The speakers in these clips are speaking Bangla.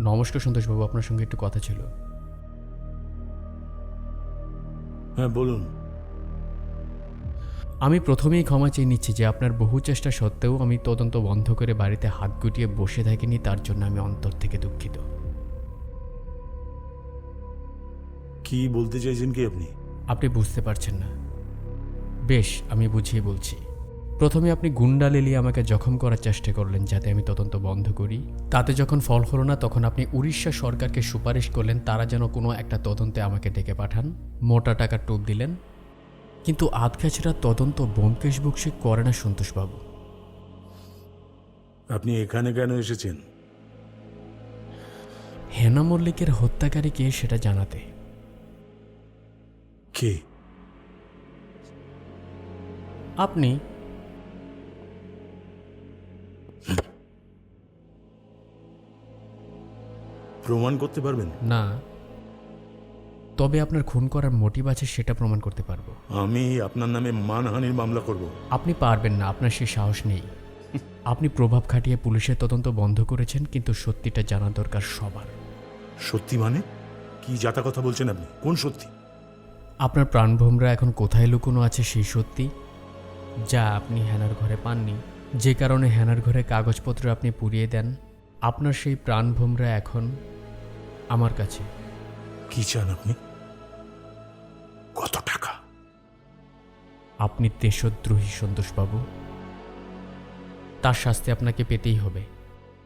নমস্কার সন্তোষবাবু আপনার সঙ্গে একটু কথা ছিল। হ্যাঁ বলুন। আমি প্রথমেই ক্ষমা চেয়ে নিচ্ছি যে আপনার বহু চেষ্টা সত্ত্বেও আমি তদন্ত বন্ধ করে বাড়িতে হাত গুটিয়ে বসে থাকিনি তার জন্য আমি অন্তর থেকে দুঃখিত। কি বলতে চাইছেন কি আপনি? আপনি বুঝতে পারছেন না। বেশ আমি বুঝিয়ে বলছি। প্রথমে আপনি গুন্ডা লেলিয়ে আমাকে জখম করার চেষ্টা করলেন যাতে আমি তদন্ত বন্ধ করি। তাতে যখন ফল হলো না তখন আপনি উড়িষ্যা সরকারকে সুপারিশ করলেন তারা যেন কোনো একটা তদন্তে আমাকে ডেকে পাঠান। মোটা টাকার টোপ দিলেন। কিন্তু আধখাছেরা তদন্ত বোমকেশ বক্সি করে না সন্তোষবাবু। আপনি এখানে কেন এসেছেন? হেনা মল্লিকের হত্যাকারীকে সেটা জানাতে। কে? আপনি প্রমাণ করতে পারবেন? না। তবে আপনার খুন করার মোটিভ আছে সেটা প্রমাণ করতে পারব। আমি আপনার নামে মানহানির মামলা করব। আপনি পারবেন না আপনার সে সাহস নেই। আপনি প্রভাব খাটিয়ে পুলিশের তদন্ত বন্ধ করেছেন কিন্তু সত্যিটা জানা দরকার সবার। সত্যি মানে? কি যাতা কথা বলছেন আপনি? কোন সত্যি? আপনার প্রাণভোমরা এখন কোথায় লুকোনো আছে সেই সত্যি? যা আপনি হ্যানার ঘরে পাননি। যে কারণে হ্যানার ঘরে কাগজপত্র আপনি পুড়িয়ে দেন। আপনার সেই প্রাণভোমরা এখন আমার কাছে। কি চান আপনি? কত টাকা? আপনি দেশদ্রোহী সন্তোষবাবু। তার শাস্তি আপনাকে পেতেই হবে।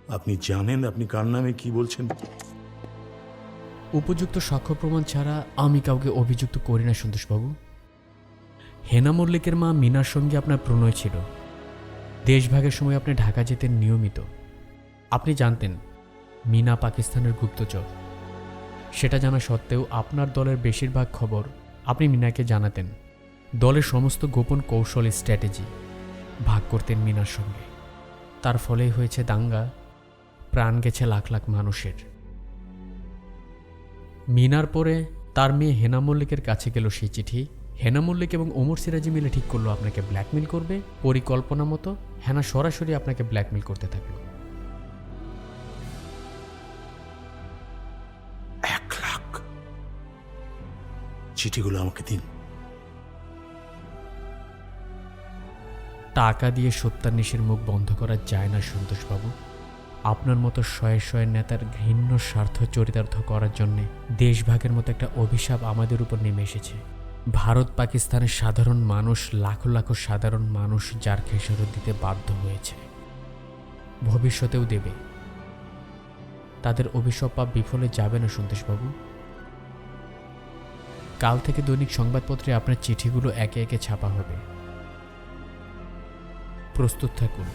আপনি জানেন আপনি কার নামে কি বলছেন? উপযুক্ত সাক্ষ্য প্রমাণ ছাড়া আমি কাউকে অভিযুক্ত করি না সন্তোষবাবু। হেনা মল্লিকের মা মিনার সঙ্গে আপনার প্রণয় ছিল। দেশভাগের সময় আপনি ঢাকা যেতেন নিয়মিত। আপনি জানতেন মিনা পাকিস্তানের গুপ্তচর। সেটা জানা সত্ত্বেও আপনার দলের বেশিরভাগ খবর আপনি মিনাকে জানাতেন। দলের সমস্ত গোপন কৌশল স্ট্র্যাটেজি ভাগ করতেন মিনার সঙ্গে। তার ফলেই হয়েছে দাঙ্গা, প্রাণ গেছে লাখ লাখ মানুষের। মিনার পরে তার মেয়ে হেনা মল্লিকের কাছে গেল সেই চিঠি। হেনা মল্লিক এবং ওমর সিরাজি মিলে ঠিক করল আপনাকে ব্ল্যাকমেল করবে। পরিকল্পনা মতো হেনা সরাসরি আপনাকে ব্ল্যাকমেল করতে থাকল। চিঠিগুলো আমাকে দিন। টাকা দিয়ে সত্যান্বেষের মুখ বন্ধ করা যায় না, সন্তোষবাবু। আপনার মতো শয়ে শয়ে নেতার ঘৃণ্য স্বার্থ চরিতার্থ করার জন্যে দেশভাগের মতো একটা অভিশাপ আমাদের উপর নেমে এসেছে। ভারত পাকিস্তানের সাধারণ মানুষ, লাখো লাখো সাধারণ মানুষ যার খেসারত দিতে বাধ্য হয়েছে। ভবিষ্যতেও দেবে। তাদের অভিশাপ বা বিফলে যাবে না, সন্তোষবাবু। কাল থেকে দৈনিক সংবাদপত্রে আপনার চিঠিগুলো একে একে ছাপা হবে। প্রস্তুত থাকুন।